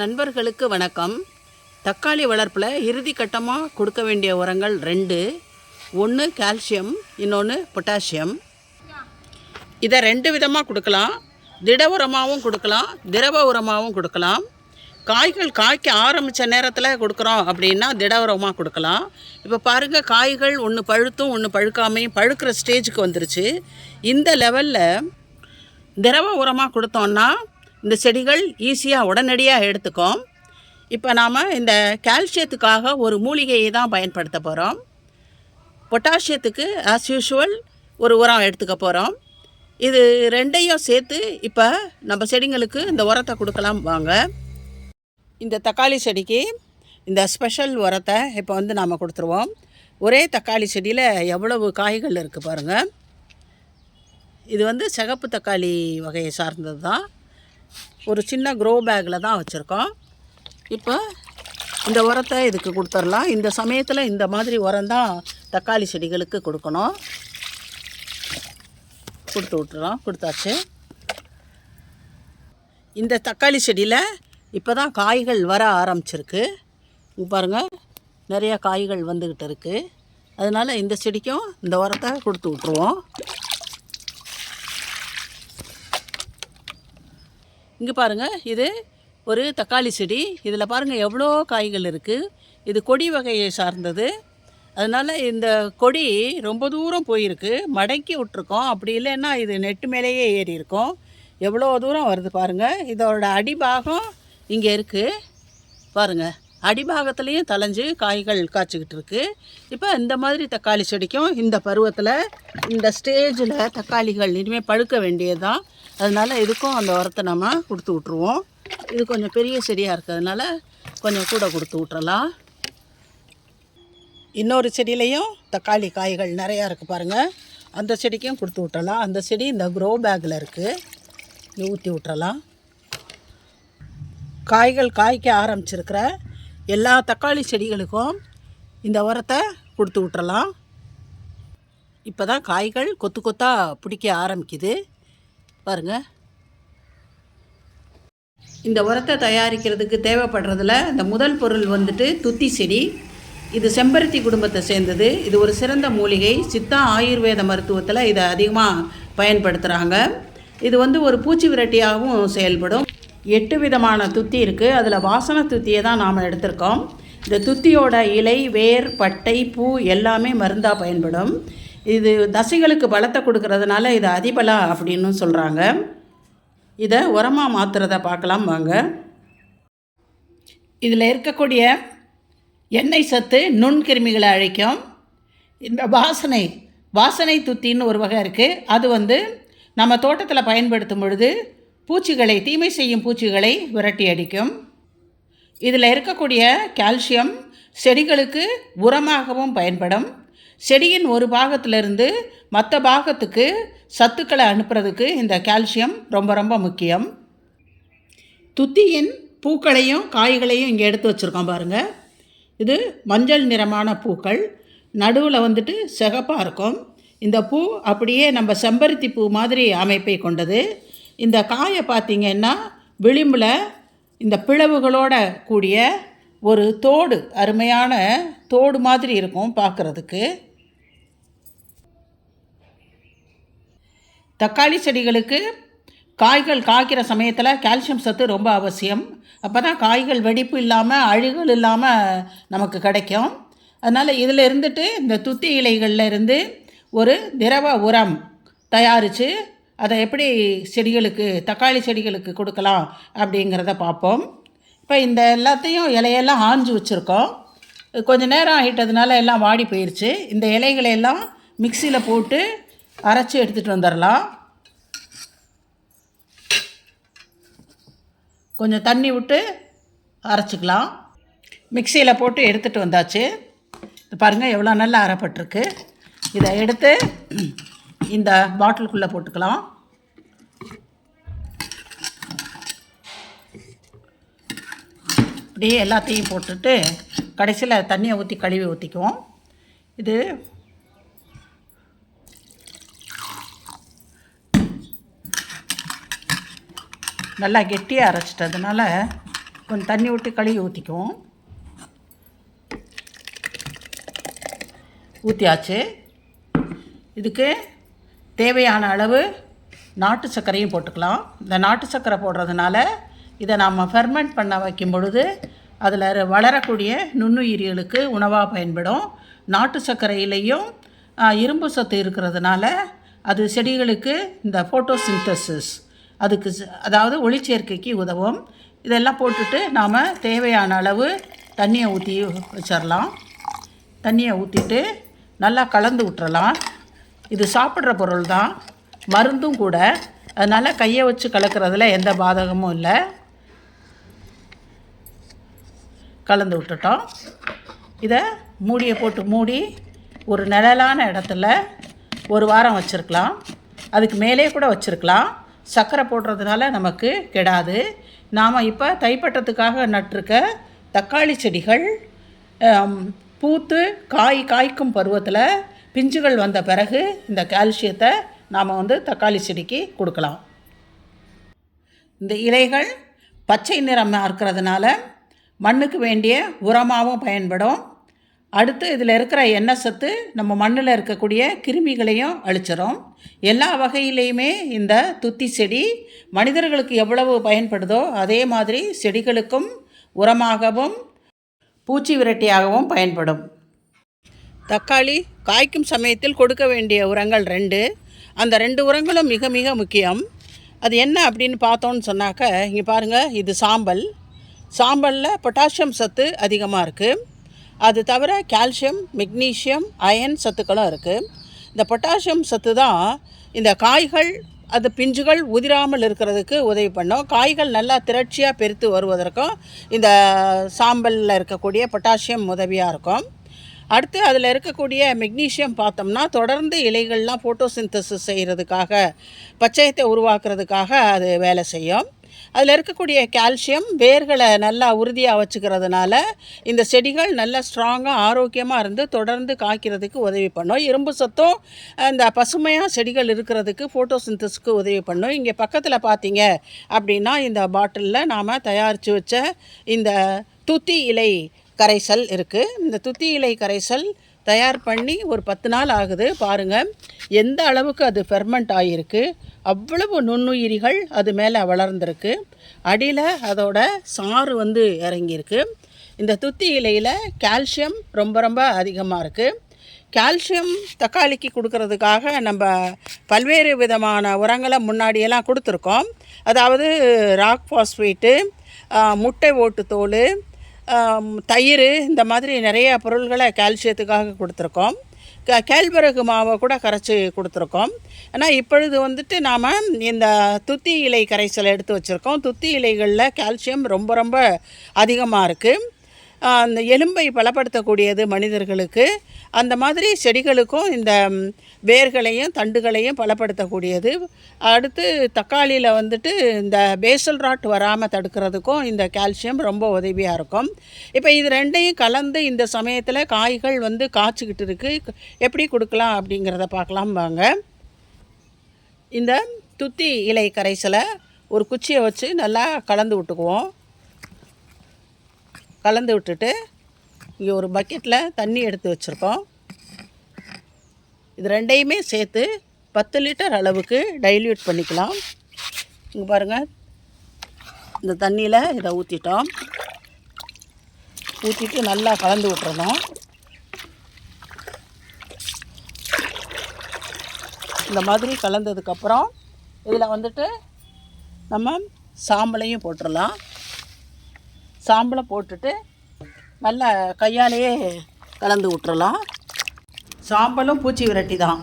நண்பர்களுக்கு வணக்கம். தக்காளி வளர்ப்பில் இறுதி கட்டமாக கொடுக்க வேண்டிய உரங்கள் ரெண்டு. ஒன்று கால்சியம் இன்னொன்று பொட்டாசியம். இதை ரெண்டு விதமாக கொடுக்கலாம். திட உரமாகவும் கொடுக்கலாம் திரவ உரமாகவும் கொடுக்கலாம். காய்கள் காய்க்க ஆரம்பித்த நேரத்தில் கொடுக்குறோம் அப்படின்னா திட உரமாக கொடுக்கலாம். இப்போ பாருங்கள் காய்கள் ஒன்று பழுத்தும் ஒன்று பழுக்காமையும் பழுக்கிற ஸ்டேஜுக்கு வந்துருச்சு. இந்த லெவலில் திரவ உரமாக கொடுத்தோன்னா இந்த செடிகள் ஈஸியாக உடனடியாக எடுத்துக்கும். இப்போ நாம் இந்த கால்சியத்துக்காக ஒரு மூலிகையை தான் பயன்படுத்த போகிறோம் பொட்டாசியத்துக்கு ஆஸ் யூஷுவல் ஒரு உரம் எடுத்துக்க போகிறோம் இது ரெண்டையும் சேர்த்து இப்போ நம்ம செடிங்களுக்கு இந்த உரத்தை கொடுக்கலாம் வாங்க. இந்த தக்காளி செடிக்கு இந்த ஸ்பெஷல் உரத்தை இப்போ வந்து நாம் கொடுத்துருவோம். ஒரே தக்காளி செடியில் எவ்வளவு காய்கள் இருக்குது பாருங்கள் இது வந்து சிகப்பு தக்காளி வகையை சார்ந்தது தான் ஒரு சின்ன க்ரோ பேக்கில் தான் வச்சுருக்கோம். இப்போ இந்த உரத்தை இதுக்கு கொடுத்துடலாம். இந்த சமயத்தில் இந்த மாதிரி உரம் தான் தக்காளி செடிகளுக்கு கொடுக்கணும். கொடுத்து விட்டுறோம். கொடுத்தாச்சு. இந்த தக்காளி செடியில் இப்போ தான் காய்கள் வர ஆரம்பிச்சிருக்கு. பாருங்கள் நிறையா காய்கள் வந்துக்கிட்டு இருக்குது அதனால் இந்த செடிக்கும் இந்த உரத்தை கொடுத்து விட்ருவோம் இங்கே பாருங்கள் இது ஒரு தக்காளி செடி. இதில் பாருங்கள் எவ்வளோ காய்கள் இருக்குது இது கொடி வகையை சார்ந்தது. அதனால் இந்த கொடி ரொம்ப தூரம் போயிருக்கு. மடக்கி விட்ருக்கோம் அப்படி இல்லைன்னா இது நெட்டு மேலேயே ஏறி இருக்கும். எவ்வளோ தூரம் வருது பாருங்கள் இதோட அடிபாகம் இங்கே இருக்குது பாருங்கள் அடிபாகத்துலேயும் தலைஞ்சு காய்கள் காய்ச்சிக்கிட்டு இருக்கு. இப்போ இந்த மாதிரி தக்காளி செடிக்கும் இந்த பருவத்தில் இந்த ஸ்டேஜில் தக்காளிகள் இனிமேல் பழுக்க வேண்டியதுதான். அதனால் இதுக்கும் அந்த உரத்தை நம்ம கொடுத்து விட்ருவோம் இது கொஞ்சம் பெரிய செடியாக இருக்கிறதுனால கொஞ்சம் கூட கொடுத்து விட்றலாம் இன்னொரு செடியிலையும் தக்காளி காய்கள் நிறையா இருக்குது பாருங்கள் அந்த செடிக்கும் கொடுத்து விட்றலாம் அந்த செடி இந்த க்ரோ பேக்கில் இருக்குது ஊற்றி விட்றலாம் காய்கள் காய்க்க ஆரம்பிச்சிருக்கிற எல்லா தக்காளி செடிகளுக்கும் இந்த உரத்தை கொடுத்து விட்றலாம் இப்போ தான் காய்கள் கொத்து கொத்தாக பிடிக்க ஆரம்பிக்குது. பாருங்கள் இந்த உரத்தை தயாரிக்கிறதுக்கு தேவைப்படுறதில் இந்த முதல் பொருள் வந்துட்டு துத்தி செடி. இது செம்பருத்தி குடும்பத்தை சேர்ந்தது. இது ஒரு சிறந்த மூலிகை. சித்தா ஆயுர்வேத மருத்துவத்தில் இதை அதிகமாக பயன்படுத்துகிறாங்க இது வந்து ஒரு பூச்சி விரட்டியாகவும் செயல்படும். எட்டு விதமான துத்தி இருக்குது அதில் வாசனை துத்தியை தான் நாம் எடுத்திருக்கோம். இந்த துத்தியோட இலை வேர் பட்டை பூ எல்லாமே மருந்தாக பயன்படும். இது தசைகளுக்கு பலத்தை கொடுக்கறதுனால இது அதிபலா அப்படின்னு சொல்கிறாங்க இதை உரமாக மாற்றுறத பார்க்கலாம் வாங்க. இதில் இருக்கக்கூடிய எண்ணெய் சத்து நுண்கிருமிகளை அழிக்கும். இந்த வாசனை வாசனை துத்தின்னு ஒரு வகை இருக்குது அது வந்து நம்ம தோட்டத்தில் பயன்படுத்தும் பொழுது பூச்சிகளை தீமை செய்யும் பூச்சிகளை விரட்டி அடிக்கும். இதில் இருக்கக்கூடிய கால்சியம் செடிகளுக்கு உரமாகவும் பயன்படும். செடியின் ஒரு பாகத்திலிருந்து மற்ற பாகத்துக்கு சத்துக்களை அனுப்புறதுக்கு இந்த கால்சியம் ரொம்ப ரொம்ப முக்கியம். துத்தியின் பூக்களையும் காய்களையும் இங்கே எடுத்து வச்சுருக்கோம் பாருங்கள் இது மஞ்சள் நிறமான பூக்கள். நடுவில் வந்துட்டு சிகப்பாக இருக்கும். இந்த பூ அப்படியே நம்ம செம்பருத்தி பூ மாதிரி அமைப்பை கொண்டது. இந்த காயை பார்த்திங்கன்னா விளிம்பில் இந்த பிளவுகளோட கூடிய ஒரு தோடு அருமையான தோடு மாதிரி இருக்கும் பார்க்குறதுக்கு. தக்காளி செடிகளுக்கு காய்கள் காய்க்கிற சமயத்தில் கால்சியம் சத்து ரொம்ப அவசியம். அப்போ தான் காய்கள் வெடிப்பு இல்லாமல் அழுகல் இல்லாமல் நமக்கு கிடைக்கும். அதனால் இதில் இருந்துட்டு இந்த துத்தி இலைகளில் இருந்து ஒரு திரவ உரம் தயாரித்து அதை எப்படி செடிகளுக்கு தக்காளி செடிகளுக்கு கொடுக்கலாம் அப்படிங்கிறத பார்ப்போம். இப்போ இந்த எல்லாத்தையும் இலையெல்லாம் ஆஞ்சு வச்சுருக்கோம். கொஞ்சம் நேரம் ஆகிட்டதுனால எல்லாம் வாடி போயிடுச்சு இந்த இலைகளை எல்லாம் மிக்சியில் போட்டு அரைச்சி எடுத்துகிட்டு வந்துடலாம். கொஞ்சம் தண்ணி விட்டு அரைச்சிக்கலாம். மிக்சியில் போட்டு எடுத்துகிட்டு வந்தாச்சு. பாருங்கள் எவ்வளோ நல்லா அரைப்பட்டிருக்கு. இதை எடுத்து இந்த பாட்டிலுக்குள்ளே போட்டுக்கலாம். அப்படியே எல்லாத்தையும் போட்டுட்டு கடைசியில் தண்ணியை ஊற்றி கழுவி ஊற்றிக்குவோம் இது நல்லா கெட்டியாக அரைச்சிட்டதுனால கொஞ்சம் தண்ணி விட்டு கழுவி ஊற்றிக்குவோம் ஊற்றியாச்சு இதுக்கு தேவையான அளவு நாட்டு சர்க்கரையும் போட்டுக்கலாம். இந்த நாட்டு சர்க்கரை போடுறதுனால இதை நாம் ஃபெர்மெண்ட் பண்ண வைக்கும் பொழுது அதில் வளரக்கூடிய நுண்ணுயிரிகளுக்கு உணவாக பயன்படும். நாட்டு சர்க்கரையிலையும் இரும்பு சத்து இருக்கிறதுனால அது செடிகளுக்கு இந்த ஃபோட்டோசிந்தசிஸ் அதுக்கு அதாவது ஒளிச்சேர்க்கைக்கு உதவும். இதெல்லாம் போட்டுட்டு நாம் தேவையான அளவு தண்ணியை ஊற்றி வச்சிடலாம் தண்ணியை ஊற்றிட்டு நல்லா கலந்து விட்டுறலாம். இது சாப்பிட்ற பொருள் தான் மருந்தும் கூட. அதனால் கையை வச்சு கலக்கிறதுல எந்த பாதகமும் இல்லை. கலந்து விட்டுட்டோம். இதை மூடியை போட்டு மூடி ஒரு நிழலான இடத்துல ஒரு வாரம் வச்சுருக்கலாம். அதுக்கு மேலே கூட வச்சுருக்கலாம். சர்க்கரை போடுறதுனால நமக்கு கெடாது. நாம் இப்போ தைப்பட்டத்துக்காக நட்டிருக்க தக்காளி செடிகள் பூத்து காய் காய்க்கும் பருவத்தில் பிஞ்சுகள் வந்த பிறகு இந்த கால்சியத்தை நாம் வந்து தக்காளி செடிக்கு கொடுக்கலாம். இந்த இலைகள் பச்சை நிறமாக இருக்கிறதுனால மண்ணுக்கு வேண்டிய உரமாகவும் பயன்படும். அடுத்து இதில் இருக்கிற எண்ணெய் சத்து நம்ம மண்ணில் இருக்கக்கூடிய கிருமிகளையும் அழிச்சிடும் எல்லா வகையிலையுமே இந்த துத்தி செடி மனிதர்களுக்கு எவ்வளவு பயன்படுதோ அதே மாதிரி செடிகளுக்கும் உரமாகவும் பூச்சி விரட்டியாகவும் பயன்படும். தக்காளி காய்க்கும் சமயத்தில் கொடுக்க வேண்டிய உரங்கள் ரெண்டு. அந்த ரெண்டு உரங்களும் மிக மிக முக்கியம். அது என்ன அப்படின்னு பார்த்தோன்னு சொன்னாக்க இங்கே பாருங்கள் இது சாம்பல். சாம்பலில் பொட்டாசியம் சத்து அதிகமாக இருக்குது அது தவிர கால்சியம் மெக்னீசியம் அயன் சத்துக்களும் இருக்குது இந்த பொட்டாசியம் சத்து தான் இந்த காய்கள் அது பிஞ்சுகள் உதிராமல் இருக்கிறதுக்கு உதவி பண்ணும். காய்கள் நல்லா திரட்சியாக பெருத்து வருவதற்கும் இந்த சாம்பலில் இருக்கக்கூடிய பொட்டாசியம் உதவியாக இருக்கும். அடுத்து அதில் இருக்கக்கூடிய மெக்னீஷியம் பார்த்தோம்னா தொடர்ந்து இலைகள்லாம் ஃபோட்டோசிந்தசிஸ் செய்கிறதுக்காக பச்சையத்தை உருவாக்குறதுக்காக அது வேலை செய்யும். அதில் இருக்கக்கூடிய கால்சியம் வேர்களை நல்லா உறுதியாக வச்சுக்கிறதுனால இந்த செடிகள் நல்லா ஸ்ட்ராங்காக ஆரோக்கியமாக இருந்து தொடர்ந்து காய்க்கிறதுக்கு உதவி பண்ணும். இரும்பு சத்தும் இந்த பசுமையாக செடிகள் இருக்கிறதுக்கு ஃபோட்டோசிந்தஸுக்கு உதவி பண்ணும். இங்கே பக்கத்தில் பார்த்தீங்க அப்படின்னா இந்த பாட்டிலில் நாம் தயாரித்து வச்ச இந்த துத்தி இலை கரைசல் இருக்குது இந்த துத்தி இலை கரைசல் தயார் பண்ணி ஒரு பத்து நாள் ஆகுது. பாருங்கள் எந்த அளவுக்கு அது ஃபெர்மெண்ட் ஆகியிருக்கு அவ்வளவு நுண்ணுயிரிகள் அது மேலே வளர்ந்துருக்கு. அடியில் அதோட சாறு வந்து இறங்கியிருக்கு. இந்த துத்தி இலையில் கால்சியம் ரொம்ப ரொம்ப அதிகமாக இருக்குது கால்சியம் தக்காளிக்கு கொடுக்கறதுக்காக நம்ம பல்வேறு விதமான உரங்களை முன்னாடியெல்லாம் கொடுத்துருக்கோம். அதாவது ராக் ஃபாஸ்ஃபேட்டு முட்டை ஓட்டு தோல் தயிர் இந்த மாதிரி நிறைய பொருள்களை கால்சியத்துக்காக கொடுத்துருக்கோம். க கேழ்வரகு மாவை கூட கரைச்சி கொடுத்துருக்கோம். ஆனால் இப்பொழுது வந்துட்டு நாம் இந்த துத்தி இலை கரைசலை எடுத்து வச்சுருக்கோம். துத்தி இலைகளில் கால்சியம் ரொம்ப ரொம்ப அதிகமாக இருக்குது அந்த எலும்பை பலப்படுத்தக்கூடியது மனிதர்களுக்கு. அந்த மாதிரி செடிகளுக்கும் இந்த வேர்களையும் தண்டுகளையும் பலப்படுத்தக்கூடியது. அடுத்து தக்காளியில் வந்துட்டு இந்த பேசல் ராட் வராமல் தடுக்கிறதுக்கும் இந்த கால்சியம் ரொம்ப உதவியாக இருக்கும். இப்போ இது ரெண்டையும் கலந்து இந்த சமயத்தில் காய்கள் வந்து காய்ச்சிக்கிட்டு இருக்குது எப்படி கொடுக்கலாம் அப்படிங்கிறத பார்க்கலாம் வாங்க. இந்த துத்தி இலை கரைசலை ஒரு குச்சியை வச்சு நல்லா கலந்து விட்டுக்குவோம். கலந்து விட்டுட்டு இங்கே ஒரு பக்கெட்டில் தண்ணி எடுத்து வச்சுருக்கோம். இது ரெண்டையுமே சேர்த்து பத்து லிட்டர் அளவுக்கு டைல்யூட் பண்ணிக்கலாம். இங்கே பாருங்கள் இந்த தண்ணியில் இதை ஊற்றிட்டோம் ஊற்றிட்டு நல்லா கலந்து விட்டுறணும். இந்த மாதிரி கலந்ததுக்கப்புறம் இதில் வந்துட்டு நம்ம சாம்பலையும் போட்டுடலாம் சாம்பலை போட்டுட்டு நல்லா கையாலேயே கலந்து விட்டுறலாம். சாம்பலும் பூச்சி விரட்டி தான்.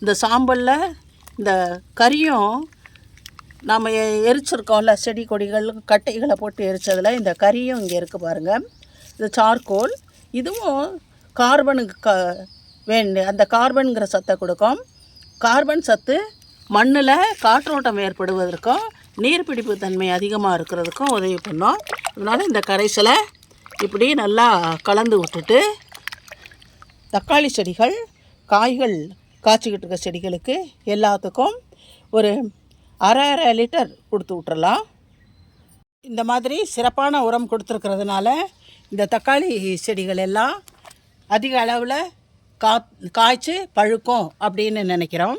இந்த சாம்பலில் இந்த கறியும் நாம் எரிச்சிருக்கோம்ல செடி கொடிகள் கட்டைகளை போட்டு எரிச்சதில் இந்த கறியும் இங்கே இருக்குது பாருங்கள் இது சார்கோல். இதுவும் கார்பனுக்கு க வேண்டு அந்த கார்பனுங்கிற சத்தை கொடுக்கும். கார்பன் சத்து மண்ணில் காற்றோட்டம் ஏற்படுவதற்கும் நீர்பிடிப்பு தன்மை அதிகமாக இருக்கிறதுக்கும் உதவி பண்ணும். அதனால் இந்த கரைசலை இப்படி நல்லா கலந்து விட்டுட்டு தக்காளி செடிகள் காய்கள் காய்ச்சிக்கிட்டு இருக்க செடிகளுக்கு எல்லாத்துக்கும் ஒரு அரை அரை லிட்டர் கொடுத்து விட்றலாம் இந்த மாதிரி சிறப்பான உரம் கொடுத்துருக்கிறதுனால இந்த தக்காளி செடிகள் எல்லாம் அதிக அளவில் கா காய்ச்சி பழுக்கும் அப்படின்னு நினைக்கிறோம்.